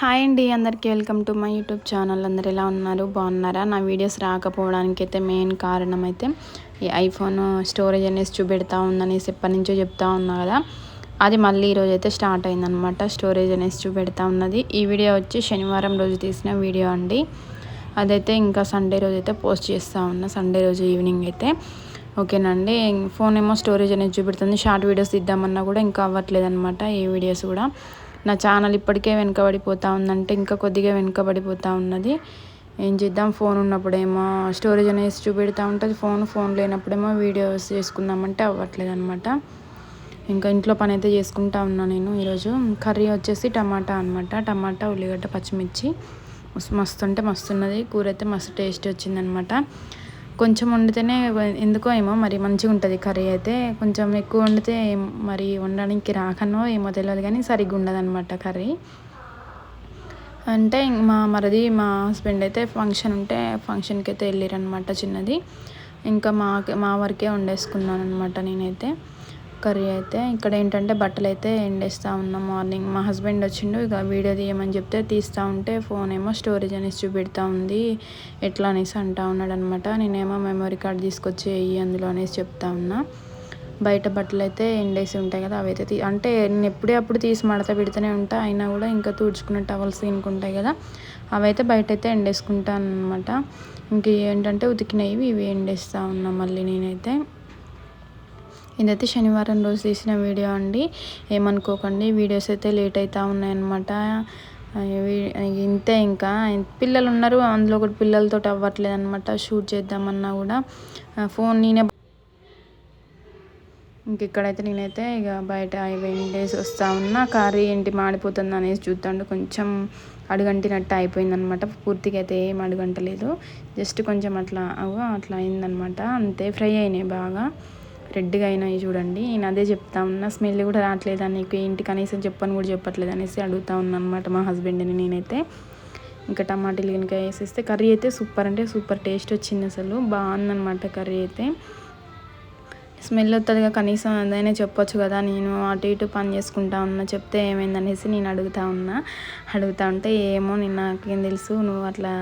Hi అండి అందరికీ welcome to my YouTube channel. అందరు ఎలా ఉన్నారు? బాగున్నారా? నా వీడియోస్ రాకపోవడానికి అయితే మెయిన్ కారణం అయితే ఈ ఐఫోన్ స్టోరేజ్ అనేసి చూపెడతా ఉందనేసి ఎప్పటి నుంచో చెప్తా ఉన్నా కదా. అది మళ్ళీ ఈరోజు అయితే స్టార్ట్ అయిందనమాట. స్టోరేజ్ అనేసి చూపెడతా ఉన్నది. ఈ వీడియో వచ్చి శనివారం రోజు తీసిన వీడియో అండి. అదైతే ఇంకా సండే రోజు అయితే పోస్ట్ చేస్తూ ఉన్నా. సండే రోజు ఈవినింగ్ అయితే. ఓకేనండి ఫోన్ ఏమో స్టోరేజ్ అనేది చూపెడుతుంది. షార్ట్ వీడియోస్ ఇద్దామన్నా కూడా ఇంకా అవ్వట్లేదు అనమాట ఈ వీడియోస్ కూడా. నా ఛానల్ ఇప్పటికే వెనుకబడిపోతూ ఉందంటే ఇంకా కొద్దిగా వెనుకబడిపోతూ ఉన్నది. ఏం చేద్దాం? ఫోన్ ఉన్నప్పుడేమో స్టోరేజ్ అనేసి చూపెడతా ఉంటుంది. ఫోన్ ఫోన్ లేనప్పుడేమో వీడియోస్ చేసుకుందామంటే అవ్వట్లేదు అనమాట ఇంకా ఇంట్లో పని అయితే చేసుకుంటా ఉన్నా నేను ఈరోజు. కర్రీ వచ్చేసి టమాటా అనమాట టమాటా ఉల్లిగడ్డ పచ్చిమిర్చి. మస్తు అంటే మస్తు ఉన్నది కూర అయితే మస్తు టేస్ట్ వచ్చిందనమాట కొంచెం వండితేనే ఎందుకో ఏమో మరి మంచిగా ఉంటుంది కర్రీ అయితే. కొంచెం ఎక్కువ వండితే మరి వండడానికి రాకనో ఏమో తెలియదు కానీ సరిగ్గా ఉండదు అనమాట కర్రీ. అంటే మా మరిది మా హస్బెండ్ అయితే ఫంక్షన్ ఉంటే ఫంక్షన్కి అయితే వెళ్ళారనమాట చిన్నది. ఇంకా మా మా వరకే వండేసుకున్నాను అనమాట నేనైతే. కర్రీ అయితే ఇక్కడ ఏంటంటే బట్టలు అయితే ఎండేస్తూ ఉన్నాం మార్నింగ్. మా హస్బెండ్ వచ్చిండు ఇక వీడియో తీయమని చెప్తే తీస్తూ ఉంటే ఫోన్ ఏమో స్టోరేజ్ అనేసి చూపెడతా ఉంది. ఎట్లా అనేసి అంటా ఉన్నాడు అనమాట నేనేమో మెమరీ కార్డ్ తీసుకొచ్చి వెయ్యి అందులో అనేసి చెప్తా ఉన్నా. బయట బట్టలు అయితే ఎండేసి ఉంటాయి కదా అవి అయితే అంటే నేను ఎప్పుడే అప్పుడు తీసి మడత పెడుతూనే ఉంటా. అయినా కూడా ఇంకా తుడుచుకున్న టవల్స్ ఇంకుంటాయి కదా అవైతే బయట అయితే ఎండేసుకుంటాను అనమాట ఇంక ఏంటంటే ఉతికినవి ఇవి ఎండేస్తూ ఉన్నా మళ్ళీ నేనైతే. ఇదైతే శనివారం రోజు తీసిన వీడియో అండి. ఏమనుకోకండి వీడియోస్ అయితే లేట్ అవుతూ ఉన్నాయన్నమాట. ఇంతే ఇంకా. పిల్లలు ఉన్నారు అందులో ఒకటి పిల్లలతో అవ్వట్లేదు అనమాట షూట్ చేద్దామన్నా కూడా. ఫోన్ నేనే ఇంకెక్కడైతే నేనైతే ఇక బయట డేస్ వస్తూ ఉన్నా. కర్రీ ఏంటి మాడిపోతుంది అనేసి చూద్దాండు కొంచెం అడుగంటినట్టు అయిపోయిందనమాట పూర్తిగా అయితే ఏం అడుగంటలేదు. జస్ట్ కొంచెం అట్లా అట్లా అయిందనమాట అంతే ఫ్రై అయినాయి బాగా. రెడ్గా అయినాయి చూడండి. నేను అదే చెప్తా ఉన్నా స్మెల్ కూడా రావట్లేదా నీకు? ఏంటి కనీసం చెప్పని కూడా చెప్పట్లేదు అనేసి అడుగుతా ఉన్నా అనమాట మా హస్బెండ్ని నేనైతే. ఇంకా టమాటాలు కనుక వేసేస్తే కర్రీ అయితే సూపర్ అంటే సూపర్ టేస్ట్ వచ్చింది అసలు. బాగుందన్నమాట కర్రీ అయితే. స్మెల్ వస్తుందిగా కనీసం అదైనా చెప్పొచ్చు కదా నేను అటు ఇటు పని చేసుకుంటా ఉన్నా చెప్తే ఏమైందనేసి నేను అడుగుతా ఉన్నా. అడుగుతా ఉంటే ఏమో నేను నాకేం తెలుసు నువ్వు అట్లా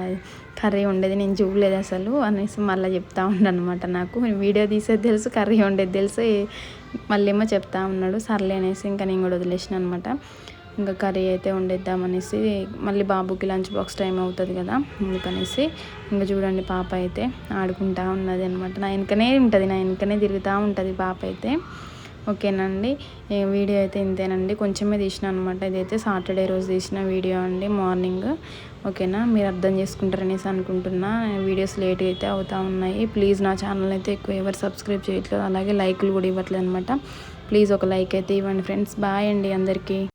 కర్రీ ఉండేది నేను చూడలేదు అసలు అనేసి మళ్ళీ చెప్తా ఉండనమాట నాకు. వీడియో తీసేది తెలుసు కర్రీ ఉండేది తెలుసు మళ్ళీ ఏమో చెప్తా ఉన్నాడు సర్లే అనేసి ఇంకా నేను కూడా వదిలేసిన అనమాట ఇంకా కర్రీ అయితే వండేద్దామనేసి మళ్ళీ బాబుకి లంచ్ బాక్స్ టైం అవుతుంది కదా అందుకనేసి ఇంకా చూడండి పాప అయితే ఆడుకుంటా ఉన్నది అనమాట నా వెనకనే ఉంటుంది నా వెనకనే తిరుగుతూ ఉంటుంది పాప అయితే. ఓకేనండి వీడియో అయితే ఇంతేనండి. కొంచెమే తీసిన అనమాట ఇదైతే సాటర్డే రోజు తీసిన వీడియో అండి మార్నింగ్. ఓకేనా? మీరు అర్థం చేసుకుంటారనేసి అనుకుంటున్నా. వీడియోస్ లేట్ అయితే అవుతూ ఉన్నాయి. ప్లీజ్ నా ఛానల్ అయితే ఎక్కువ ఎవరు సబ్స్క్రైబ్ చేయట్లేదు. అలాగే లైక్లు కూడా ఇవ్వట్లేదు అనమాట ప్లీజ్ ఒక లైక్ అయితే ఇవ్వండి ఫ్రెండ్స్. బాయ్ అండి అందరికీ.